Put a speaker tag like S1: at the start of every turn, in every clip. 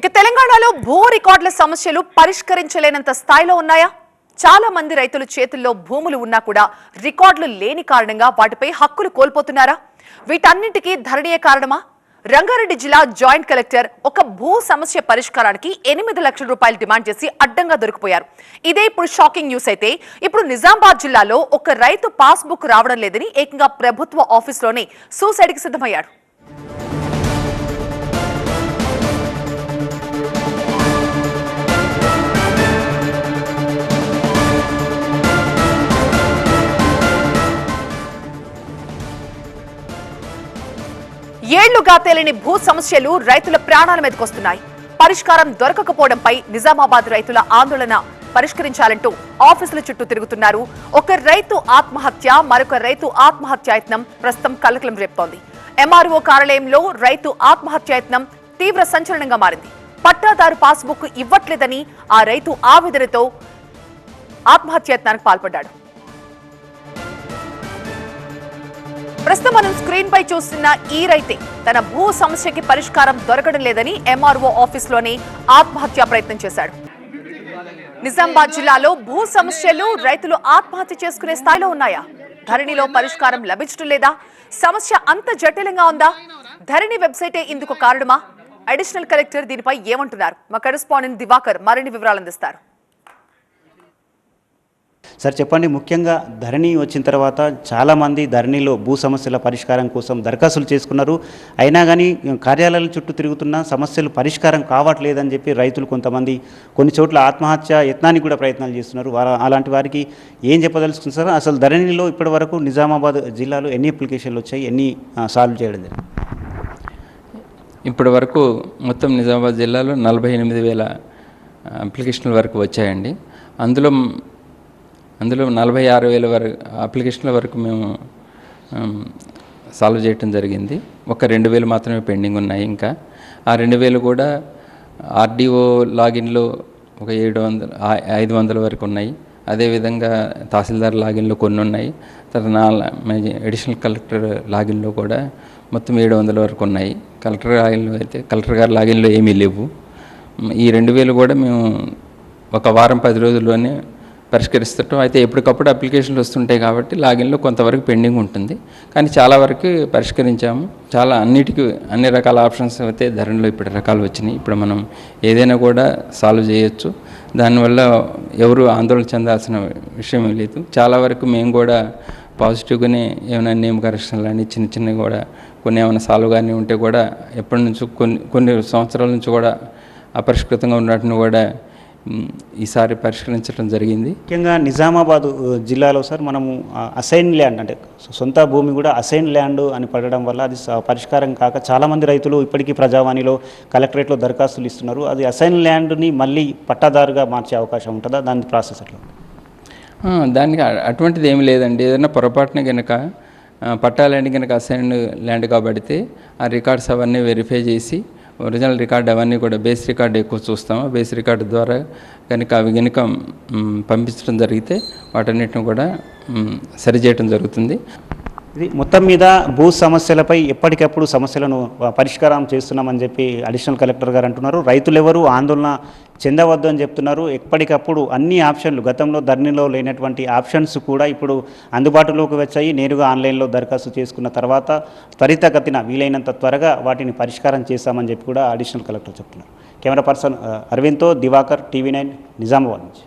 S1: ఇక తెలంగాణలో భూ రికార్డుల సమస్యలు పరిష్కరించలేనంత స్థాయిలో ఉన్నాయా? చాలా మంది రైతులు చేతుల్లో భూములు ఉన్నా కూడా రికార్డులు లేని కారణంగా వాటిపై హక్కులు కోల్పోతున్నారా? వీటన్నింటికీ ధరణియే కారణమా? రంగారెడ్డి జిల్లా జాయింట్ కలెక్టర్ ఒక భూ సమస్య పరిష్కారానికి ఎనిమిది లక్షల రూపాయలు డిమాండ్ చేసి అడ్డంగా దొరికిపోయారు. ఇదే ఇప్పుడు షాకింగ్ న్యూస్ అయితే ఇప్పుడు నిజామాబాద్ జిల్లాలో ఒక రైతు పాస్బుక్ రావడం లేదని ఏకంగా ప్రభుత్వ ఆఫీసులోనే సూసైడ్కి సిద్ధమయ్యాడు. ఏళ్ళుగా తేలిని భూ సమస్యలు రైతుల ప్రాణాల మీదకొస్తున్నాయి పరిష్కారం దొరకకపోవడంపై నిజామాబాద్ రైతుల ఆందోళన పరిష్కరించాలంటూ ఆఫీసుల చుట్టూ తిరుగుతున్నారు. ఒక రైతు ఆత్మహత్య మరొక రైతు ఆత్మహత్యాయత్నం ప్రస్తుతం కలకలం రేపుతోంది. ఎంఆర్ఓ కార్యాలయంలో రైతు ఆత్మహత్యాయత్నం తీవ్ర సంచలనంగా మారింది. పట్టాదారు పాస్బుక్ ఇవ్వట్లేదని ఆ రైతు ఆవేదనతో ఆత్మహత్యాయత్నానికి పాల్పడ్డాడు. ప్రస్తుతం మనం స్క్రీన్ పై చూస్తున్న ఈ రైతే తన భూ సమస్యకి పరిష్కారం దొరకడం లేదని ఎంఆర్ఓ ఆఫీస్లోనే ఆత్మహత్యా ప్రయత్నం చేశాడు. నిజామాబాద్ జిల్లాలో భూ సమస్యలు రైతులు ఆత్మహత్య చేసుకునే స్థాయిలో ఉన్నాయా? ధరణిలో పరిష్కారం లభించడం లేదా? సమస్య అంత జటిలంగా ఉందా? ధరణి వెబ్సైటే ఇందుకు కారణమా? అడిషనల్ కలెక్టర్ దీనిపై ఏమంటున్నారు? మా కరెస్పాండెంట్ దివాకర్ మరిన్ని వివరాలు అందిస్తారు.
S2: సార్ చెప్పండి ముఖ్యంగా ధరణి వచ్చిన తర్వాత చాలామంది ధరణిలో భూ సమస్యల పరిష్కారం కోసం దరఖాస్తులు చేసుకున్నారు. అయినా కానీ కార్యాలయాల చుట్టూ తిరుగుతున్న సమస్యలు పరిష్కారం కావట్లేదని చెప్పి రైతులు కొంతమంది కొన్ని చోట్ల ఆత్మహత్య యత్నానికి కూడా ప్రయత్నాలు చేస్తున్నారు. అలాంటి వారికి ఏం చెప్పదలుచుకుంది సార్? అసలు ధరణిలో ఇప్పటి వరకు నిజామాబాద్ జిల్లాలో ఎన్ని అప్లికేషన్లు వచ్చాయి? ఎన్ని సాల్వ్ చేయడం జరిగింది?
S3: ఇప్పటి వరకు మొత్తం నిజామాబాద్ జిల్లాలో నలభై ఎనిమిది వేల అప్లికేషన్ల వరకు వచ్చాయండి. అందులో అందులో నలభై ఆరు వేల వరకు అప్లికేషన్ల వరకు మేము సాల్వ్ చేయటం జరిగింది. ఒక రెండు వేలు మాత్రమే పెండింగ్ ఉన్నాయి ఇంకా. ఆ రెండు వేలు కూడా ఆర్డీఓ లాగిన్లో ఒక ఏడు వందల ఐదు వందల వరకు ఉన్నాయి. అదేవిధంగా తహసీల్దార్ లాగిన్లో కొన్ని ఉన్నాయి. తర్వాత నా అడిషనల్ కలెక్టర్ లాగిన్లో కూడా మొత్తం ఏడు వందల వరకు ఉన్నాయి. కలెక్టర్ లాగిన్లో అయితే కలెక్టర్ గారి లాగిన్లో ఏమీ లేవు. ఈ రెండు వేలు కూడా మేము ఒక వారం పది రోజుల్లోనే పరిష్కరిస్తటం. అయితే ఎప్పటికప్పుడు అప్లికేషన్లు వస్తుంటాయి కాబట్టి లాగిన్లో కొంతవరకు పెండింగ్ ఉంటుంది. కానీ చాలా వరకు పరిష్కరించాము. చాలా అన్నిటికీ అన్ని రకాల ఆప్షన్స్ అయితే ధరలో ఇప్పుడు రకాలు వచ్చినాయి. ఇప్పుడు మనం ఏదైనా కూడా సాల్వ్ చేయొచ్చు. దానివల్ల ఎవరు ఆందోళన చెందాల్సిన విషయం లేదు. చాలా వరకు మేము కూడా పాజిటివ్గానే ఏమైనా నేమ్ కరెక్షన్లు అని చిన్న చిన్నవి కూడా కొన్ని ఏమైనా సాల్వ్ కానీ ఉంటే కూడా ఎప్పటి నుంచో కొన్ని కొన్ని సంవత్సరాల నుంచి కూడా అపరిష్కృతంగా ఉన్నట్టును కూడా ఈసారి పరిష్కరించడం జరిగింది.
S2: ముఖ్యంగా నిజామాబాద్ జిల్లాలో సార్ మనము అసైన్ ల్యాండ్ అంటే సొంత భూమి కూడా అసైన్ ల్యాండ్ అని పడడం వల్ల అది పరిష్కారం కాక చాలామంది రైతులు ఇప్పటికీ ప్రజావాణిలో కలెక్టరేట్లో దరఖాస్తులు ఇస్తున్నారు. అది అసైన్ ల్యాండ్ని మళ్ళీ పట్టాదారుగా మార్చే అవకాశం ఉంటుందా? దాని ప్రాసెస్ ఎట్లా
S3: దానికి అటువంటిది ఏమి లేదండి. ఏదైనా పొరపాటున కనుక పట్టా ల్యాండ్ కనుక అసైన్ ల్యాండ్ కాబడితే ఆ రికార్డ్స్ అవన్నీ వెరిఫై చేసి ఒరిజినల్ రికార్డ్ అవన్నీ కూడా బేస్ రికార్డ్ ఎక్కువ చూస్తాము. బేస్ రికార్డు ద్వారా కనుక అవి కనుక పంపించడం జరిగితే వాటన్నిటిని కూడా సరిచేయటం జరుగుతుంది.
S2: ఇది మొత్తం మీద భూ సమస్యలపై ఎప్పటికప్పుడు సమస్యలను పరిష్కారం చేస్తున్నామని చెప్పి అడిషనల్ కలెక్టర్ గారు అంటున్నారు. రైతులు ఎవరు ఆందోళన చెందవద్దు అని చెప్తున్నారు. ఎప్పటికప్పుడు అన్ని ఆప్షన్లు గతంలో ధరణిలో లేనటువంటి ఆప్షన్స్ కూడా ఇప్పుడు అందుబాటులోకి వచ్చాయి. నేరుగా ఆన్లైన్లో దరఖాస్తు చేసుకున్న తర్వాత త్వరితగతిన వీలైనంత త్వరగా వాటిని పరిష్కారం చేశామని చెప్పి కూడా అడిషనల్ కలెక్టర్ చెప్తున్నారు. కెమెరా పర్సన్ అరవింద్తో దివాకర్ టీవీ నైన్ నిజామాబాద్ నుంచి.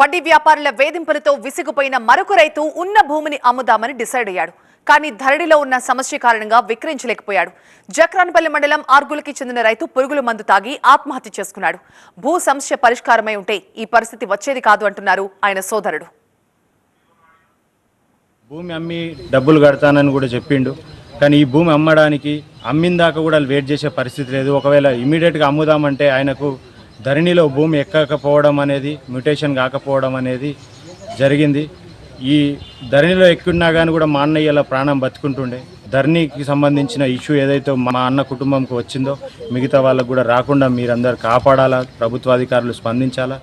S1: వడ్డీ వ్యాపారుల వేధింపులతో విసిగిపోయిన మరొక రైతు ఉన్న భూమిని అమ్ముదామని డిసైడ్ అయ్యాడు. కానీ ధరణిలో ఉన్న సమస్య కారణంగా విక్రయించలేకపోయాడు. జక్రాన్పల్లి మండలం ఆర్గులకి చెందిన రైతు పురుగుల మందు తాగి ఆత్మహత్య చేసుకున్నాడు. భూ సమస్య పరిష్కారమై ఉంటే ఈ పరిస్థితి వచ్చేది కాదు అంటున్నారు ఆయన సోదరుడు.
S4: భూమి అమ్మి డబ్బులు కడతానని కూడా చెప్పిండు. కానీ ఈ భూమి అమ్మడానికి అమ్మిన దాకా కూడా వెయిట్ చేసే పరిస్థితి లేదు. ఒకవేళ ఇమీడియట్గా అమ్ముదామంటే ఆయనకు ధరణిలో భూమి ఎక్కకపోవడం అనేది మ్యూటేషన్ కాకపోవడం అనేది జరిగింది. ఈ ధరణిలో ఎక్కున్నా కానీ కూడా మా అన్నయ్య ఇలా ప్రాణం బతుకుంటుండే. ధరణికి సంబంధించిన ఇష్యూ ఏదైతే మా అన్న కుటుంబంకి వచ్చిందో మిగతా వాళ్ళకు కూడా రాకుండా మీరందరూ కాపాడాలా ప్రభుత్వాధికారులు స్పందించాలా?